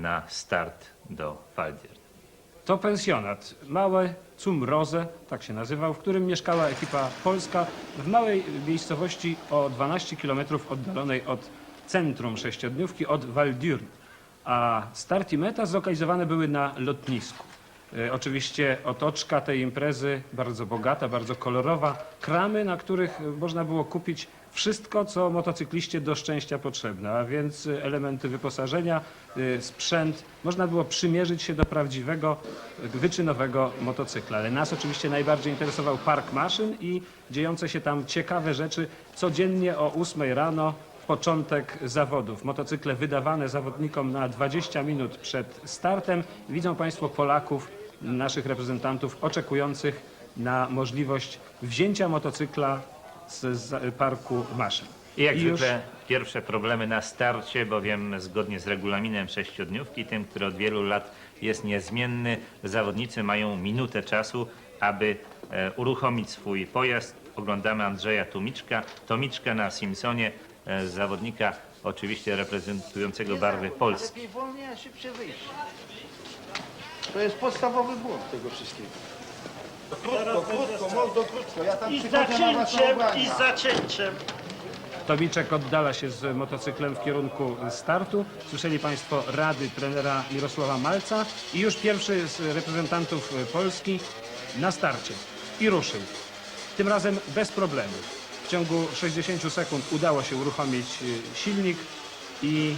na start do Faldier. To pensjonat, małe Cumroze, tak się nazywał, w którym mieszkała ekipa polska w małej miejscowości o 12 km oddalonej od centrum sześciodniówki, od Val-d'Urne. A start i meta zlokalizowane były na lotnisku. E, Oczywiście otoczka tej imprezy bardzo bogata, bardzo kolorowa. Kramy, na których można było kupić wszystko, co motocykliście do szczęścia potrzebne, a więc e, elementy wyposażenia, e, sprzęt. Można było przymierzyć się do prawdziwego, e, wyczynowego motocykla. Ale nas oczywiście najbardziej interesował park maszyn i dziejące się tam ciekawe rzeczy. Codziennie o 8 rano początek zawodów. Motocykle wydawane zawodnikom na 20 minut przed startem. Widzą Państwo Polaków, naszych reprezentantów oczekujących na możliwość wzięcia motocykla z, z parku maszyn. I jak I już- zwykle pierwsze problemy na starcie, bowiem zgodnie z regulaminem sześciodniówki, tym, który od wielu lat jest niezmienny, zawodnicy mają minutę czasu, aby e, uruchomić swój pojazd. Oglądamy Andrzeja Tumiczka, Tomiczka na Simpsonie, e, zawodnika oczywiście reprezentującego barwy Polski. Lepiej wolniej, a szybciej wyjść. To jest podstawowy błąd tego wszystkiego. Krótko, krótko, mordo krótko. Ja tam I przychodzę na waszą zacięciem, i zacięciem. Tomiczek oddala się z motocyklem w kierunku startu. Słyszeli Państwo rady trenera Mirosława Malca i już pierwszy z reprezentantów Polski na starcie. I ruszył. Tym razem bez problemu. W ciągu 60 sekund udało się uruchomić y, silnik i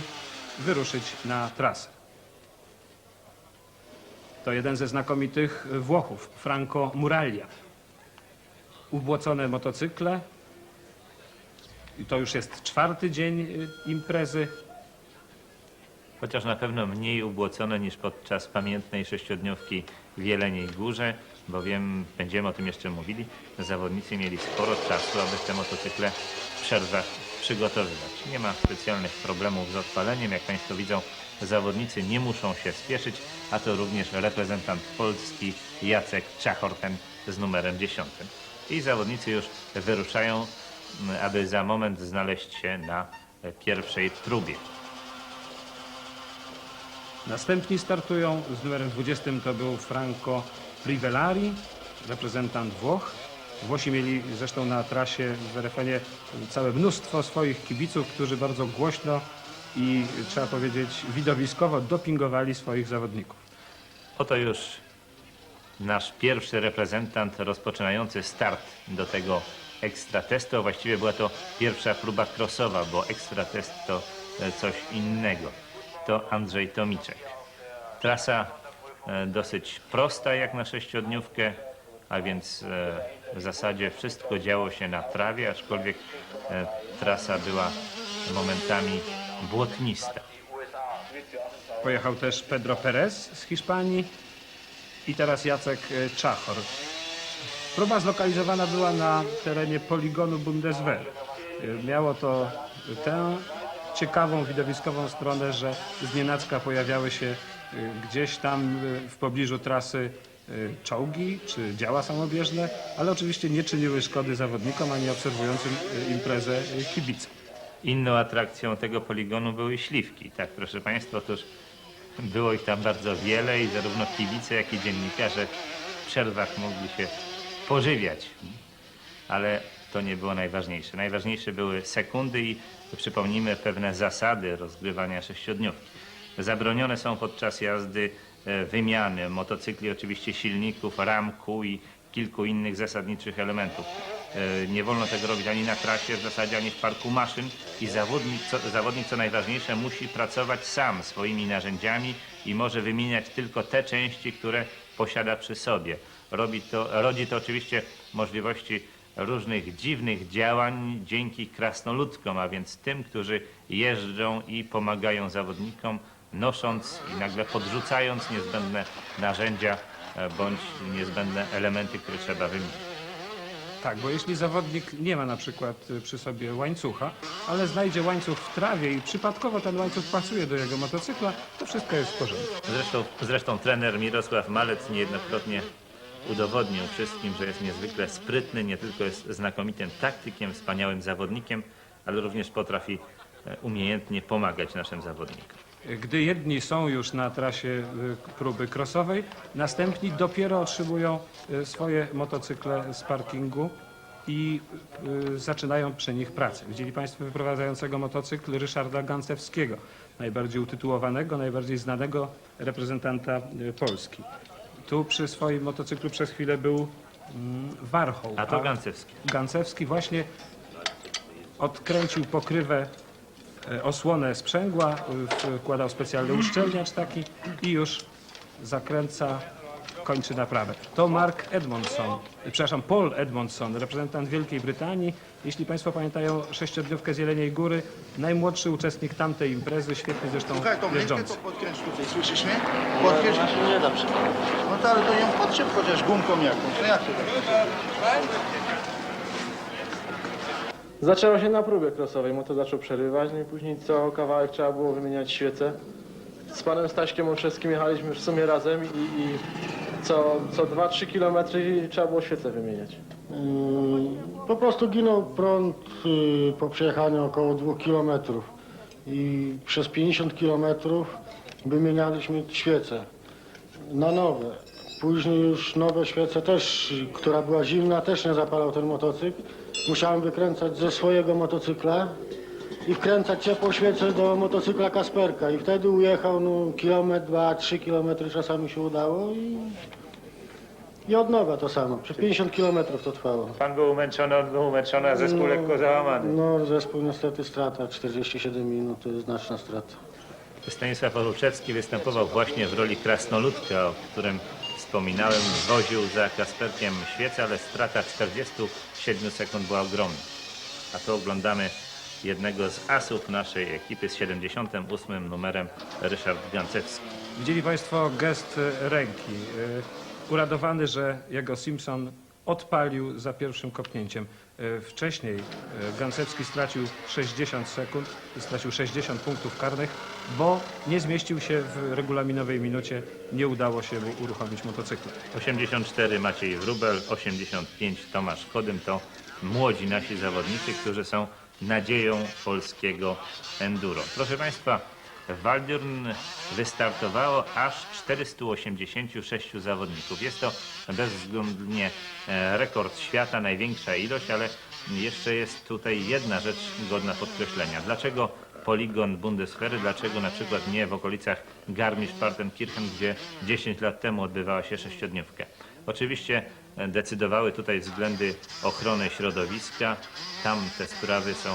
wyruszyć na trasę. To jeden ze znakomitych Włochów, Franco Muraglia. Ubłocone motocykle, i to już jest czwarty dzień y, imprezy. Chociaż na pewno mniej ubłocone niż podczas pamiętnej sześciodniówki w Jeleniej Górze, bowiem będziemy o tym jeszcze mówili, zawodnicy mieli sporo czasu, aby te motocykle w przerwach przygotowywać. Nie ma specjalnych problemów z odpaleniem, jak Państwo widzą, zawodnicy nie muszą się spieszyć, a to również reprezentant Polski Jacek Czachorten z numerem 10. I zawodnicy już wyruszają, m, aby za moment znaleźć się na pierwszej próbie. Następni startują z numerem 20 to był Franco Privellari, reprezentant Włoch. Włosi mieli zresztą na trasie w RFN całe mnóstwo swoich kibiców, którzy bardzo głośno i trzeba powiedzieć widowiskowo dopingowali swoich zawodników. Oto już nasz pierwszy reprezentant rozpoczynający start do tego ekstra testu. Właściwie była to pierwsza próba crossowa, bo ekstra test to e, coś innego. To Andrzej Tomiczek. Trasa e, dosyć prosta jak na sześciodniówkę, a więc e, w zasadzie wszystko działo się na trawie, aczkolwiek e, trasa była momentami błotnista. Pojechał też Pedro Perez z Hiszpanii i teraz Jacek e, Czachor. Próba zlokalizowana była na terenie poligonu Bundeswehr. E, Miało to tę ciekawą, widowiskową stronę, że znienacka pojawiały się gdzieś tam w pobliżu trasy czołgi czy działa samobieżne, ale oczywiście nie czyniły szkody zawodnikom ani obserwującym e, imprezę e, kibicom. Inną atrakcją tego poligonu były śliwki. Tak, proszę Państwa, otóż było ich tam bardzo wiele i zarówno kibice, jak i dziennikarze w przerwach mogli się pożywiać. Ale to nie było najważniejsze. Najważniejsze były sekundy i przypomnijmy pewne zasady rozgrywania sześciodniówki. Zabronione są podczas jazdy e, wymiany motocykli, oczywiście silników, ram, kół i kilku innych zasadniczych elementów. E, Nie wolno tego robić ani na trasie, w zasadzie ani w parku maszyn i zawodnik co, zawodnik, co najważniejsze, musi pracować sam swoimi narzędziami i może wymieniać tylko te części, które posiada przy sobie. Robi to, rodzi to oczywiście możliwości różnych dziwnych działań dzięki krasnoludkom, a więc tym, którzy jeżdżą i pomagają zawodnikom, nosząc i nagle podrzucając niezbędne narzędzia e, bądź niezbędne elementy, które trzeba wymienić. Tak, bo jeśli zawodnik nie ma na przykład y, przy sobie łańcucha, ale znajdzie łańcuch w trawie i przypadkowo ten łańcuch pasuje do jego motocykla, to wszystko jest w porządku. Zresztą, zresztą trener Mirosław Malec niejednokrotnie udowodnił wszystkim, że jest niezwykle sprytny, nie tylko jest znakomitym taktykiem, wspaniałym zawodnikiem, ale również potrafi e, umiejętnie pomagać naszym zawodnikom. Gdy jedni są już na trasie y, próby crossowej, następni dopiero otrzymują y, swoje motocykle z parkingu i y, zaczynają przy nich pracę. Widzieli Państwo wyprowadzającego motocykl Ryszarda Gancewskiego, najbardziej utytułowanego, najbardziej znanego reprezentanta Polski. Tu przy swoim motocyklu przez chwilę był mm, Warchoł. A to Gancewski. Gancewski właśnie odkręcił pokrywę, osłonę sprzęgła, y, wkładał specjalny uszczelniacz taki i już zakręca, kończy naprawę. To Mark Edmondson, y, przepraszam, Paul Edmondson, reprezentant Wielkiej Brytanii. Jeśli Państwo pamiętają sześciodniówkę z Jeleniej Góry, najmłodszy uczestnik tamtej imprezy, świetnie zresztą Słuchaj, tą jeżdżący. podkręć tutaj, słyszysz mnie? Podkręć. nie da przypadku. No to ale to ją podszep chociaż gumką jakąś. No jak to tak? Zaczęło się na próbie crossowej, motor zaczął przerywać, no i później co kawałek trzeba było wymieniać świece. Z panem Staśkiem Olszewskim jechaliśmy w sumie razem i, i co, co 2-3 kilometry trzeba było świece wymieniać. Yy, Po prostu ginął prąd yy, po przejechaniu około 2 km i przez 50 km wymienialiśmy świece na nowe. Później już nowe świece też, która była zimna, też nie zapalał ten motocykl. Musiałem wykręcać ze swojego motocykla i wkręcać ciepłą świecę do motocykla Kasperka i wtedy ujechał no, kilometr, dwa, trzy kilometry czasami się udało i, i od nowa to samo. Przez 50 kilometrów to trwało. Pan był umęczony, on był umęczony, a zespół lekko załamany. No, zespół niestety strata, 47 minut to jest znaczna strata. Stanisław Oruczewski występował właśnie w roli krasnoludka, o którym wspominałem. Woził za Kasperkiem świecę, ale strata 47 sekund była ogromna. A tu oglądamy jednego z asów naszej ekipy z 78 numerem Ryszard Gancewski. Widzieli Państwo gest ręki. E, Uradowany, że jego Simpson odpalił za pierwszym kopnięciem. E, Wcześniej e, Gancewski stracił 60 sekund, stracił 60 punktów karnych, bo nie zmieścił się w regulaminowej minucie. Nie udało się mu uruchomić motocykla. 84 Maciej Wrubel, 85 Tomasz Chodym to młodzi nasi zawodnicy, którzy są nadzieją polskiego enduro. Proszę Państwa, w Waldürn wystartowało aż 486 zawodników. Jest to bezwzględnie e, rekord świata, największa ilość, ale jeszcze jest tutaj jedna rzecz godna podkreślenia. Dlaczego poligon Bundeswehry, dlaczego na przykład nie w okolicach Garmisch-Partenkirchen, gdzie 10 lat temu odbywała się sześciodniówka. Oczywiście e, decydowały tutaj względy ochrony środowiska. Tam te sprawy są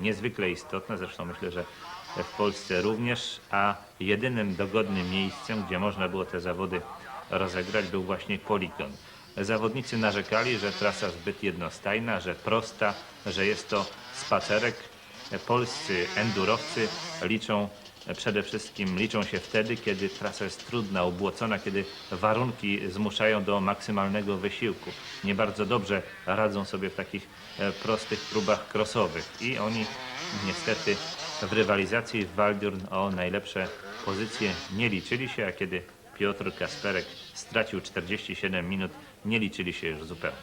niezwykle istotne, zresztą myślę, że w Polsce również, a jedynym dogodnym miejscem, gdzie można było te zawody rozegrać, był właśnie poligon. Zawodnicy narzekali, że trasa zbyt jednostajna, że prosta, że jest to spacerek. Polscy endurowcy liczą przede wszystkim liczą się wtedy, kiedy trasa jest trudna, ubłocona, kiedy warunki zmuszają do maksymalnego wysiłku. Nie bardzo dobrze radzą sobie w takich e, prostych próbach crossowych i oni niestety w rywalizacji w Waldürn o najlepsze pozycje nie liczyli się, a kiedy Piotr Kasperek stracił 47 minut, nie liczyli się już zupełnie.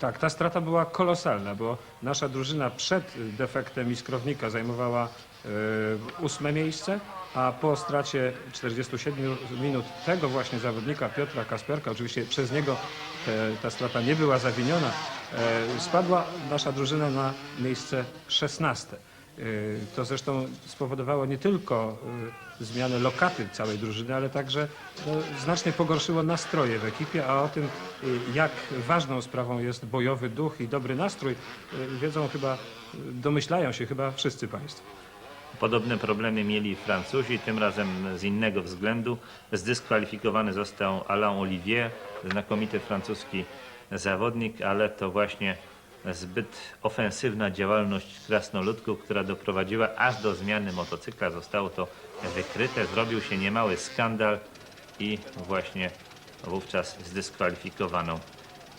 Tak, ta strata była kolosalna, bo nasza drużyna przed defektem iskrownika zajmowała e, ósme miejsce, a po stracie 47 minut tego właśnie zawodnika Piotra Kasperka, oczywiście przez niego te, ta strata nie była zawiniona, e, spadła nasza drużyna na miejsce 16. E, To zresztą spowodowało nie tylko e, zmianę lokaty całej drużyny, ale także no, znacznie pogorszyło nastroje w ekipie, a o tym, e, jak ważną sprawą jest bojowy duch i dobry nastrój, wiedzą chyba, domyślają się chyba wszyscy Państwo. Podobne problemy mieli Francuzi, tym razem z innego względu. Zdyskwalifikowany został Alain Olivier, znakomity francuski zawodnik, ale to właśnie zbyt ofensywna działalność krasnoludków, która doprowadziła aż do zmiany motocykla. Zostało to wykryte, zrobił się niemały skandal i właśnie wówczas zdyskwalifikowano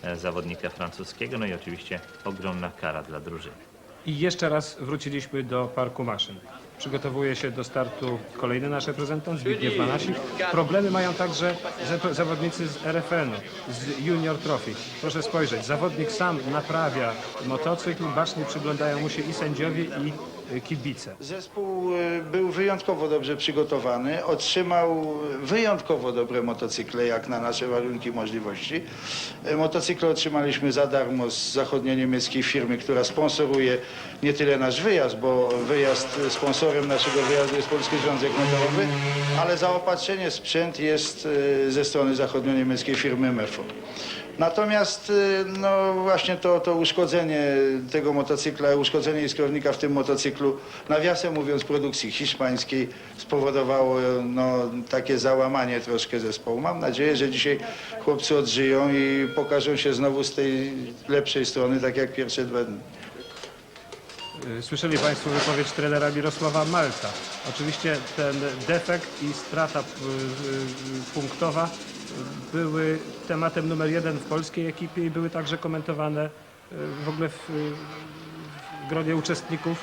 e, zawodnika francuskiego. No i oczywiście ogromna kara dla drużyny. I jeszcze raz wróciliśmy do parku maszyn. Przygotowuje się do startu kolejny nasz reprezentant, Zbigniew Banasik. Problemy mają także za- zawodnicy z RFN-u, z Junior Trophy. Proszę spojrzeć, zawodnik sam naprawia motocykl, bacznie przyglądają mu się i sędziowie, i kibice. Zespół y, był wyjątkowo dobrze przygotowany, otrzymał wyjątkowo dobre motocykle, jak na nasze warunki możliwości. Y, Motocykle otrzymaliśmy za darmo z zachodnio-niemieckiej firmy, która sponsoruje nie tyle nasz wyjazd, bo wyjazd, y, sponsorem naszego wyjazdu jest Polski Związek Motorowy, ale zaopatrzenie sprzęt jest ze strony zachodnio-niemieckiej firmy MEFO. Natomiast y, no właśnie to, to uszkodzenie tego motocykla, uszkodzenie iskrownika w tym motocyklu, nawiasem mówiąc produkcji hiszpańskiej, spowodowało no, takie załamanie troszkę zespołu. Mam nadzieję, że dzisiaj chłopcy odżyją i pokażą się znowu z tej lepszej strony, tak jak pierwsze dwa dni. Y, Słyszeli Państwo wypowiedź trenera Mirosława Malca. Oczywiście ten defekt i strata y, y, punktowa były tematem numer jeden w polskiej ekipie i były także komentowane w ogóle w, w gronie uczestników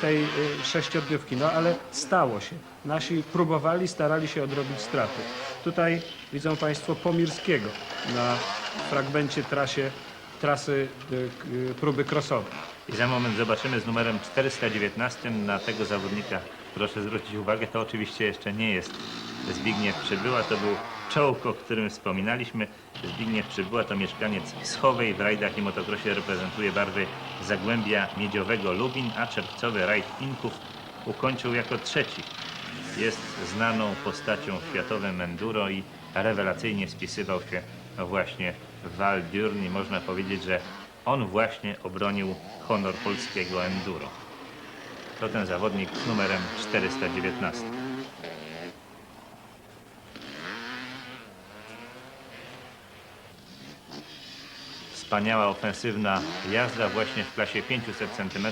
tej sześciodniówki. No ale stało się. Nasi próbowali, starali się odrobić straty. Tutaj widzą Państwo Pomirskiego na fragmencie trasie, trasy próby crossowej. I za moment zobaczymy z numerem 419 na tego zawodnika. Proszę zwrócić uwagę, to oczywiście jeszcze nie jest Zbigniew Przybyła, to był czołg, o którym wspominaliśmy. Zbigniew Przybyła to mieszkaniec Schowej, w rajdach i motocrossie reprezentuje barwy Zagłębia Miedziowego Lubin, a czerwcowy rajd Inków ukończył jako trzeci. Jest znaną postacią w światowym enduro i rewelacyjnie spisywał się właśnie w Val można powiedzieć, że on właśnie obronił honor polskiego enduro. To ten zawodnik numerem 419. Wspaniała ofensywna jazda właśnie w klasie 500 cm,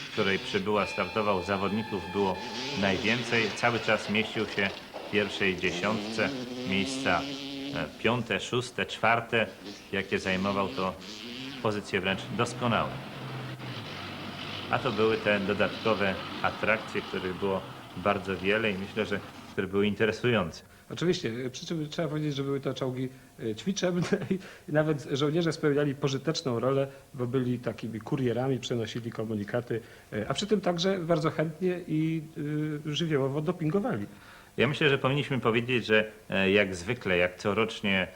w której przybyła startował zawodników było najwięcej. Cały czas mieścił się w pierwszej dziesiątce. Miejsca e, piąte, szóste, czwarte, jakie zajmował to pozycje wręcz doskonałe. A to były te dodatkowe atrakcje, których było bardzo wiele i myślę, że które były interesujące. Oczywiście, przy czym trzeba powiedzieć, że były to czołgi y, ćwiczebne i nawet żołnierze spełniali pożyteczną rolę, bo byli takimi kurierami, przenosili komunikaty, y, a przy tym także bardzo chętnie i y, żywiołowo dopingowali. Ja myślę, że powinniśmy powiedzieć, że e, jak zwykle, jak corocznie e,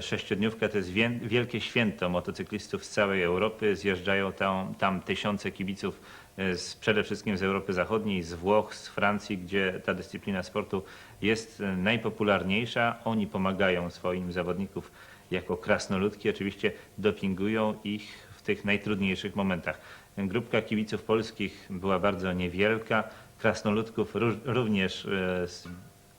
sześciodniówka to jest wielkie święto motocyklistów z całej Europy. Zjeżdżają tam, tam tysiące kibiców e, z, przede wszystkim z Europy Zachodniej, z Włoch, z Francji, gdzie ta dyscyplina sportu jest e, najpopularniejsza. Oni pomagają swoim zawodników jako krasnoludki. Oczywiście dopingują ich w tych najtrudniejszych momentach. Grupka kibiców polskich była bardzo niewielka. Krasnoludków również e, z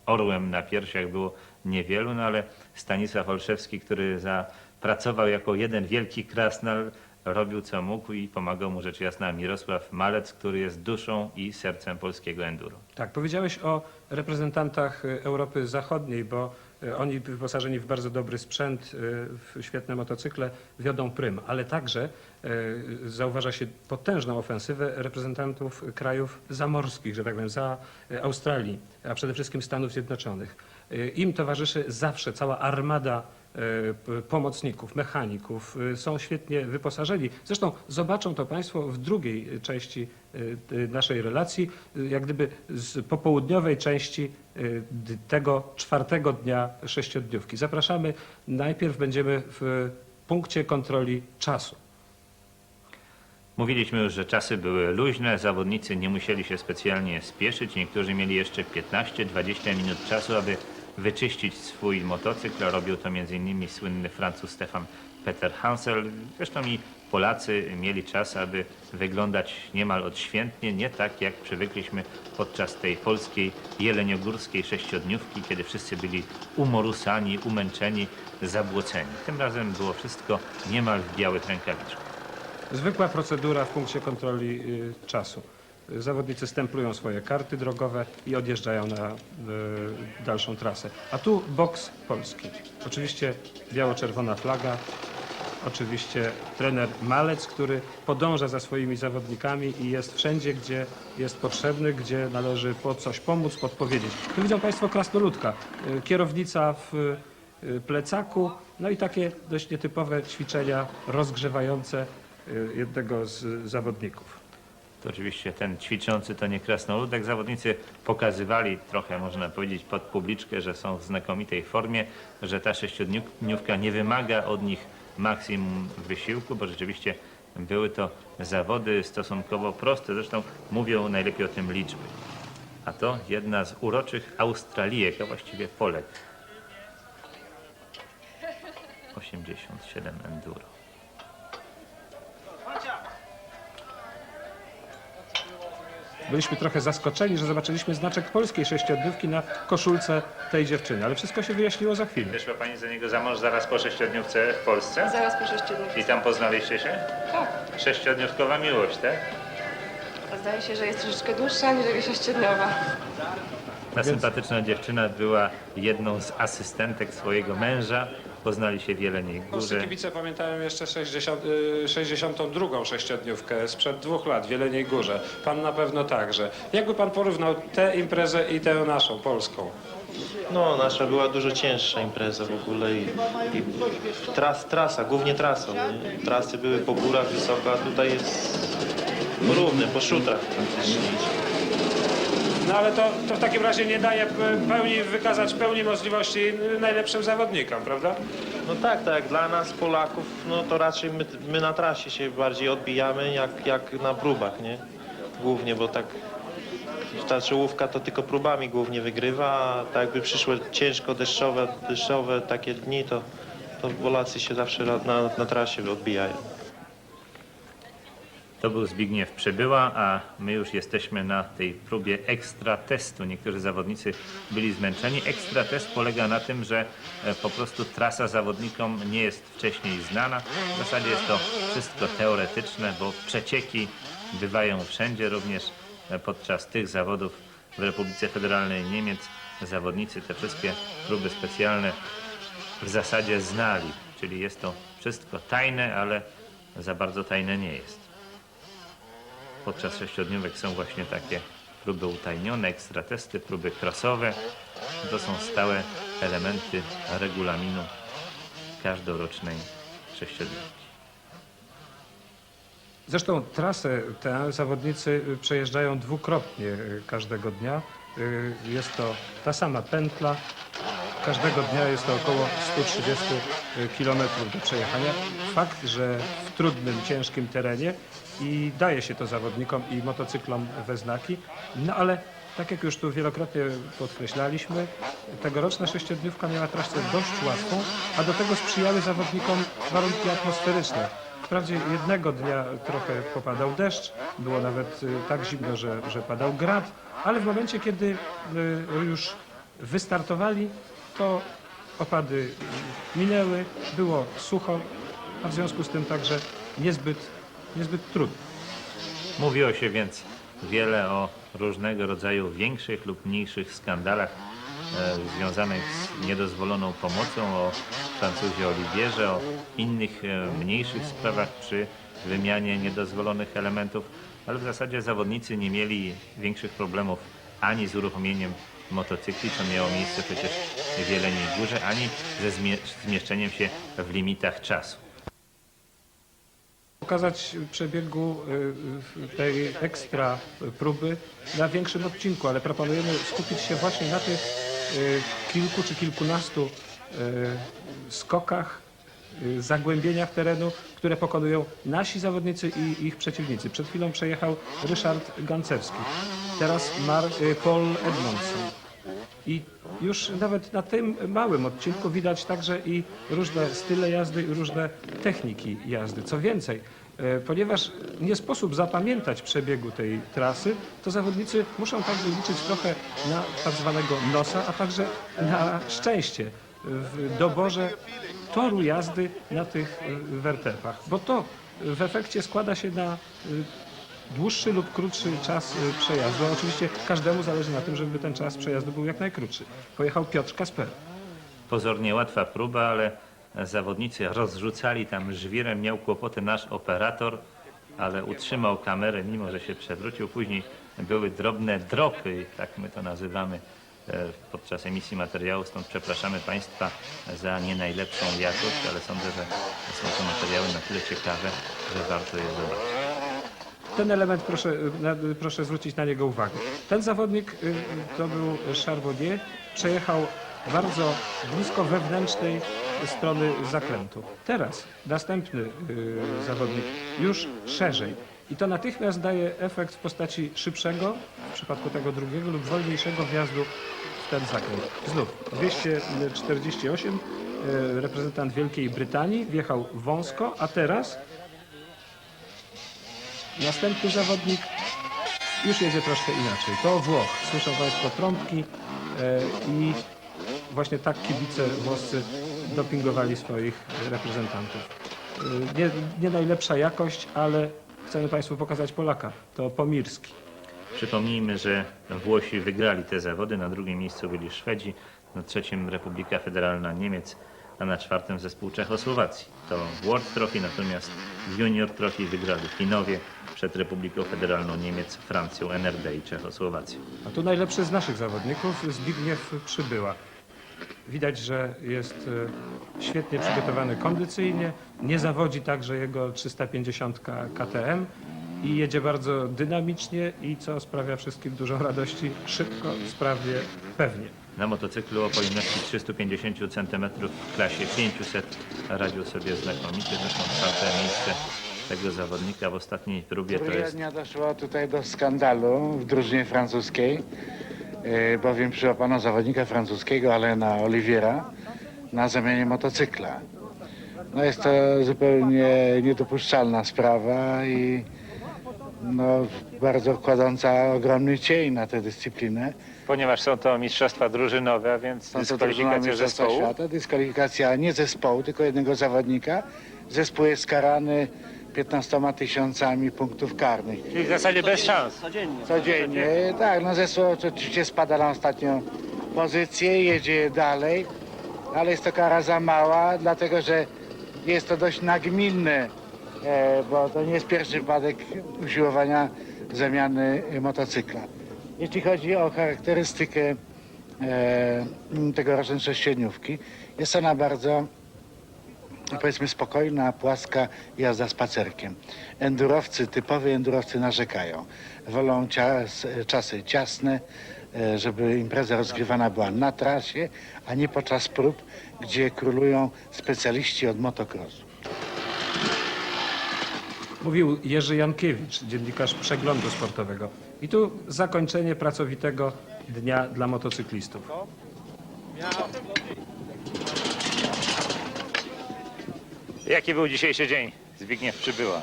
orłem na piersiach było niewielu, no ale Stanisław Olszewski, który zapracował jako jeden wielki krasnal, robił co mógł i pomagał mu rzecz jasna Mirosław Malec, który jest duszą i sercem polskiego enduro. Tak, powiedziałeś o reprezentantach y, Europy Zachodniej, bo y, oni wyposażeni w bardzo dobry sprzęt, y, w świetne motocykle, wiodą prym, ale także zauważa się potężną ofensywę reprezentantów krajów zamorskich, że tak powiem, za Australii, a przede wszystkim Stanów Zjednoczonych. Y, Im towarzyszy zawsze cała armada y, pomocników, mechaników, y, są świetnie wyposażeni. Zresztą zobaczą to Państwo w drugiej części naszej relacji, jak gdyby z popołudniowej części tego czwartego dnia sześciodniówki. Zapraszamy. Najpierw będziemy w punkcie kontroli czasu. Mówiliśmy już, że czasy były luźne, zawodnicy nie musieli się specjalnie spieszyć. Niektórzy mieli jeszcze 15-20 minut czasu, aby wyczyścić swój motocykl. Robił to m.in. słynny Francuz Stefan Peter Hansel. Zresztą i Polacy mieli czas, aby wyglądać niemal odświętnie, nie tak jak przywykliśmy podczas tej polskiej jeleniogórskiej sześciodniówki, kiedy wszyscy byli umorusani, umęczeni, zabłoceni. Tym razem było wszystko niemal w białych rękawiczkach. Zwykła procedura w punkcie kontroli y, czasu. Zawodnicy stemplują swoje karty drogowe i odjeżdżają na y, dalszą trasę. A tu boks polski. Oczywiście biało-czerwona flaga. Oczywiście trener Malec, który podąża za swoimi zawodnikami i jest wszędzie, gdzie jest potrzebny, gdzie należy po coś pomóc, podpowiedzieć. Tu widzą Państwo krasnoludka. Y, Kierownica w y, plecaku, no i takie dość nietypowe ćwiczenia rozgrzewające jednego z zawodników. To oczywiście ten ćwiczący to nie krasnoludek. Zawodnicy pokazywali trochę, można powiedzieć, pod publiczkę, że są w znakomitej formie, że ta sześciodniówka nie wymaga od nich maksimum wysiłku, bo rzeczywiście były to zawody stosunkowo proste. Zresztą mówią najlepiej o tym liczby. A to jedna z uroczych Australijek, a właściwie Polek. 87 enduro. Byliśmy trochę zaskoczeni, że zobaczyliśmy znaczek polskiej sześciodniówki na koszulce tej dziewczyny, ale wszystko się wyjaśniło za chwilę. Wyszła pani za niego za mąż zaraz po sześciodniówce w Polsce? Zaraz po sześciodniówce. I tam poznaliście się? Tak. Sześciodniówkowa miłość, tak? A Zdaje się, że jest troszeczkę dłuższa aniżeli sześciodniowa. Ta sympatyczna dziewczyna była jedną z asystentek swojego męża. Poznali się w Jeleniej Polscy Górze. kibice pamiętają jeszcze 60, y, 62 sześciodniówkę sprzed dwóch lat w Jeleniej Górze. Pan na pewno także. Jakby pan porównał tę imprezę i tę naszą, polską? No, nasza była dużo cięższa impreza w ogóle i, i tras, trasa, głównie trasą. Nie? Trasy były po górach wysoko, a tutaj jest równy, po szutrach praktycznie. No ale to, to w takim razie nie daje pe- pełni, wykazać pełni możliwości najlepszym zawodnikom, prawda? No tak, tak, dla nas Polaków, no to raczej my, my na trasie się bardziej odbijamy jak, jak na próbach, nie? Głównie, bo tak ta czołówka to tylko próbami głównie wygrywa, a tak jakby przyszły ciężko deszczowe, deszczowe takie dni, to, to Polacy się zawsze na, na trasie odbijają. To był Zbigniew Przybyła, a my już jesteśmy na tej próbie ekstra testu. Niektórzy zawodnicy byli zmęczeni. Ekstra test polega na tym, że e, po prostu trasa zawodnikom nie jest wcześniej znana. W zasadzie jest to wszystko teoretyczne, bo przecieki bywają wszędzie, również e, podczas tych zawodów w Republice Federalnej Niemiec. Zawodnicy te wszystkie próby specjalne w zasadzie znali, czyli jest to wszystko tajne, ale za bardzo tajne nie jest. Podczas sześciodniówek są właśnie takie próby utajnione, ekstratesty, próby krosowe. To są stałe elementy regulaminu każdorocznej sześciodniówki. Zresztą trasę tę zawodnicy przejeżdżają dwukrotnie y, każdego dnia. Y, Jest to ta sama pętla. Każdego dnia jest to około 130 km do przejechania. Fakt, że w trudnym, ciężkim terenie i daje się to zawodnikom i motocyklom we znaki. No ale tak jak już tu wielokrotnie podkreślaliśmy, tegoroczna sześciodniówka miała trasę dość łatwą, a do tego sprzyjały zawodnikom warunki atmosferyczne. Wprawdzie jednego dnia trochę popadał deszcz, było nawet y, tak zimno, że, że padał grad, ale w momencie, kiedy y, już wystartowali, to opady minęły, było sucho, a w związku z tym także niezbyt, niezbyt trudno. Mówiło się więc wiele o różnego rodzaju większych lub mniejszych skandalach e, związanych z niedozwoloną pomocą, o Francuzie Olivierze, o innych e, mniejszych sprawach przy wymianie niedozwolonych elementów, ale w zasadzie zawodnicy nie mieli większych problemów ani z uruchomieniem motocykli, co miało miejsce przecież w Jeleniej Górze, ani ze zmie- zmieszczeniem się w limitach czasu. pokazać przebiegu y, y, tej ekstra próby na większym odcinku, ale proponujemy skupić się właśnie na tych y, kilku czy kilkunastu skokach, zagłębieniach terenu, które pokonują nasi zawodnicy i ich przeciwnicy. Przed chwilą przejechał Ryszard Gancewski, teraz Mar Paul Edmondson. I już nawet na tym małym odcinku widać także i różne style jazdy i różne techniki jazdy. Co więcej, e, ponieważ nie sposób zapamiętać przebiegu tej trasy, to zawodnicy muszą także liczyć trochę na tak zwanego nosa, a także na szczęście w doborze toru jazdy na tych e, wertepach, bo to w efekcie składa się na e, dłuższy lub krótszy czas y, przejazdu. Oczywiście każdemu zależy na tym, żeby ten czas przejazdu był jak najkrótszy. Pojechał Piotr Kasper. Pozornie łatwa próba, ale zawodnicy rozrzucali tam żwirem. Miał kłopoty nasz operator, ale utrzymał kamerę, mimo że się przewrócił. Później były drobne dropy, tak my to nazywamy e, podczas emisji materiału. Stąd przepraszamy Państwa za nie najlepszą jakość, ale sądzę, że są to materiały na tyle ciekawe, że warto je zobaczyć. Ten element proszę, na, proszę zwrócić na niego uwagę. Ten zawodnik y, to był Charbonnier, przejechał bardzo blisko wewnętrznej strony zakrętu. Teraz następny y, zawodnik już szerzej. I to natychmiast daje efekt w postaci szybszego, w przypadku tego drugiego, lub wolniejszego wjazdu w ten zakręt. Znów 248, y, reprezentant Wielkiej Brytanii, wjechał wąsko, a teraz następny zawodnik już jedzie troszkę inaczej. To Włoch. Słyszą Państwo trąbki e, i właśnie tak kibice włoscy dopingowali swoich reprezentantów. E, Nie, nie najlepsza jakość, ale chcemy Państwu pokazać Polaka. To Pomirski. Przypomnijmy, że Włosi wygrali te zawody, na drugim miejscu byli Szwedzi, na trzecim Republika Federalna Niemiec, a na czwartym zespół Czechosłowacji. To World Trophy, natomiast Junior Trophy wygrali Finowie przed Republiką Federalną Niemiec, Francją, NRD i Czechosłowacją. A tu najlepszy z naszych zawodników, Zbigniew Przybyła. Widać, że jest e, świetnie przygotowany kondycyjnie, nie zawodzi także jego 350 KTM i jedzie bardzo dynamicznie i co sprawia wszystkim dużo radości, szybko, sprawnie, pewnie. Na motocyklu o pojemności 350 cm w klasie 500 radził sobie znakomicie. Zresztą czwarte miejsce tego zawodnika w ostatniej próbie to jest Dnia doszło tutaj do skandalu w drużynie francuskiej, e, bowiem przyłapano zawodnika francuskiego, Alena Oliviera, na zamianie motocykla. No jest to zupełnie niedopuszczalna sprawa i no, bardzo kładąca ogromny cień na tę dyscyplinę. Ponieważ są to mistrzostwa drużynowe, a więc Są to dyskwalifikacja Mistrzostwa zespołu. Świata, dyskwalifikacja nie zespołu, tylko jednego zawodnika. Zespół jest karany 15 tysiącami punktów karnych. Czyli w zasadzie bez szans. Codziennie, tak, no zespół oczywiście spada na ostatnią pozycję, jedzie dalej, ale jest to kara za mała, dlatego że jest to dość nagminne, e, bo to nie jest pierwszy wypadek usiłowania zamiany e, motocykla. Jeśli chodzi o charakterystykę e, tegorocznej sześciodniówki, jest ona bardzo powiedzmy spokojna, płaska jazda spacerkiem. Endurowcy, typowi endurowcy narzekają. Wolą cias, czasy ciasne, e, żeby impreza rozgrywana była na trasie, a nie podczas prób, gdzie królują specjaliści od motocrossu. Mówił Jerzy Jankiewicz, dziennikarz przeglądu sportowego. I tu zakończenie pracowitego dnia dla motocyklistów. Jaki był dzisiejszy dzień? Zbigniew przybyła.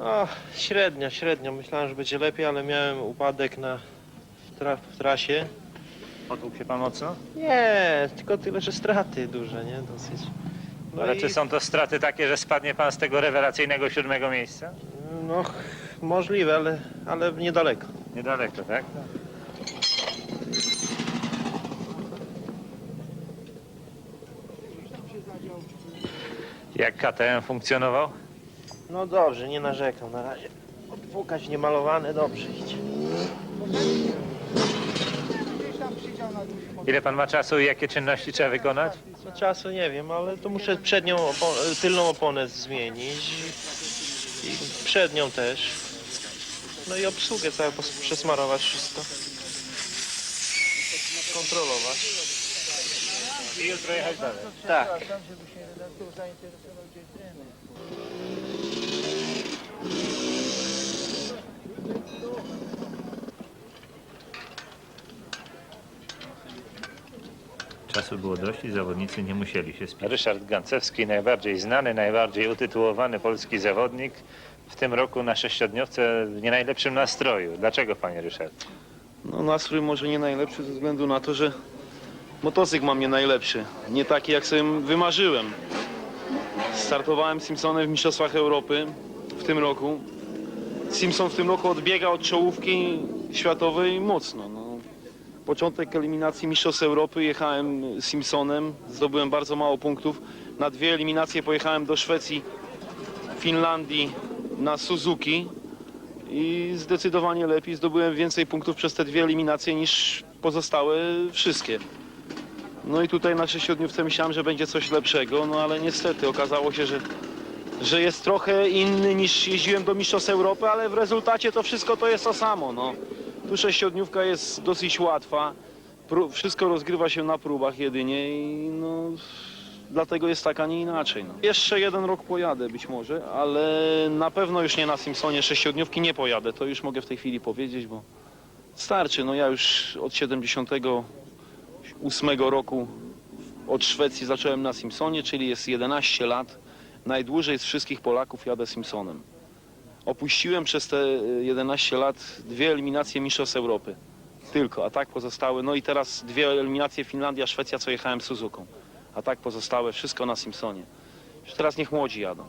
O, średnio, średnio. Myślałem, że będzie lepiej, ale miałem upadek na w, tra w trasie. Potłukł się pan mocno? Nie, tylko tyle, że straty duże, nie? Dosyć. No Ale i- czy są to straty takie, że spadnie pan z tego rewelacyjnego siódmego miejsca? No, możliwe, ale, ale niedaleko. Niedaleko, tak? Jak KTM funkcjonował? No dobrze, nie narzekam na razie. Odpukać niemalowane, dobrze idzie. Ile pan ma czasu i jakie czynności trzeba wykonać? Co czasu nie wiem, ale to muszę przednią, opo- tylną oponę zmienić i przednią też. No i obsługę całą przesmarować wszystko. Kontrolować. I jutro jechać dalej. Tak. Czasu było dość i zawodnicy nie musieli się spieszyć. Ryszard Gancewski, najbardziej znany, najbardziej utytułowany polski zawodnik. W tym roku na sześciodniówce w nie najlepszym nastroju. Dlaczego, panie Ryszard? No nastrój może nie najlepszy ze względu na to, że motocykl mam nie najlepszy. Nie taki jak sobie wymarzyłem. Startowałem Simpsonem w Mistrzostwach Europy w tym roku. Simpson w tym roku odbiega od czołówki światowej mocno. No. Początek eliminacji Mistrzostw Europy jechałem Simpsonem, zdobyłem bardzo mało punktów. Na dwie eliminacje pojechałem do Szwecji, Finlandii na Suzuki i zdecydowanie lepiej zdobyłem więcej punktów przez te dwie eliminacje niż pozostałe wszystkie. No i tutaj na sześciodniówce myślałem, że będzie coś lepszego, no ale niestety okazało się, że że jest trochę inny niż jeździłem do Mistrzostw Europy, ale w rezultacie to wszystko to jest to samo. No. Tu sześciodniówka jest dosyć łatwa, Pró- wszystko rozgrywa się na próbach jedynie i no, dlatego jest tak, a nie inaczej. No. Jeszcze jeden rok pojadę być może, ale na pewno już nie na Simpsonie sześciodniówki nie pojadę, to już mogę w tej chwili powiedzieć, bo starczy. No ja już od 78 roku od Szwecji zacząłem na Simpsonie, czyli jest 11 lat. Najdłużej z wszystkich Polaków jadę Simpsonem. Opuściłem przez te y, 11 lat dwie eliminacje Mistrzostw Europy. Tylko, a tak pozostałe. No i teraz dwie eliminacje Finlandia, Szwecja, co jechałem Suzuką. A tak pozostałe, wszystko na Simpsonie. Już teraz niech młodzi jadą.